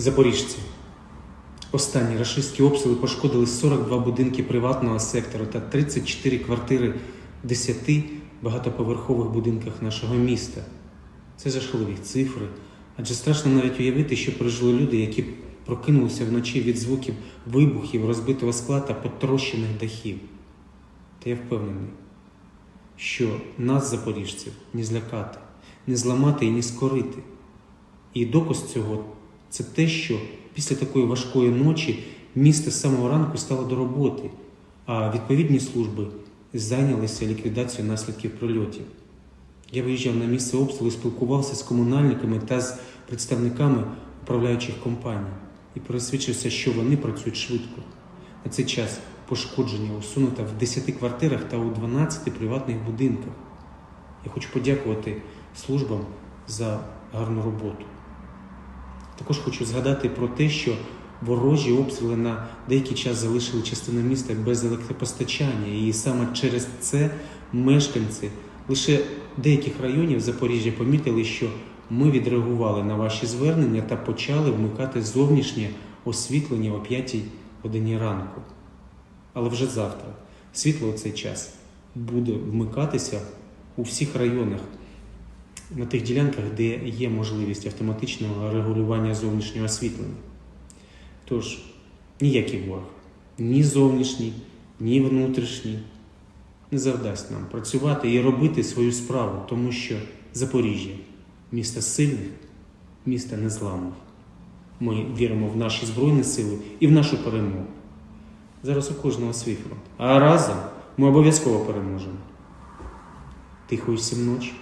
Запоріжці. Останні рашистські обстріли пошкодили 42 будинки приватного сектору та 34 квартири в 10 багатоповерхових будинках нашого міста. Це жахливі цифри, адже страшно навіть уявити, що пережили люди, які прокинулися вночі від звуків вибухів, розбитого скла та потрощених дахів. Та я впевнений, що нас, запоріжців, не злякати, не зламати і не скорити. І доказ цього це те, що після такої важкої ночі місто з самого ранку стало до роботи, а відповідні служби зайнялися ліквідацією наслідків прильотів. Я виїжджав на місце обстрілу, спілкувався з комунальниками та з представниками управляючих компаній і пересвідчився, що вони працюють швидко. На цей час пошкодження усунуто в 10 квартирах та у 12 приватних будинках. Я хочу подякувати службам за гарну роботу. Також хочу згадати про те, що ворожі обстріли на деякий час залишили частину міста без електропостачання, і саме через це мешканці лише деяких районів Запоріжжя помітили, що ми відреагували на ваші звернення та почали вмикати зовнішнє освітлення о 5 годині ранку. Але вже завтра світло у цей час буде вмикатися у всіх районах на тих ділянках, де є можливість автоматичного регулювання зовнішнього освітлення. Тож, ніякий ворог, ні зовнішній, ні внутрішній не завдасть нам працювати і робити свою справу, тому що Запоріжжя місто сильних, місто незламних. Ми віримо в наші Збройні сили і в нашу перемогу. Зараз у кожного свій фронт. А разом ми обов'язково переможемо. Тихої всім ночі.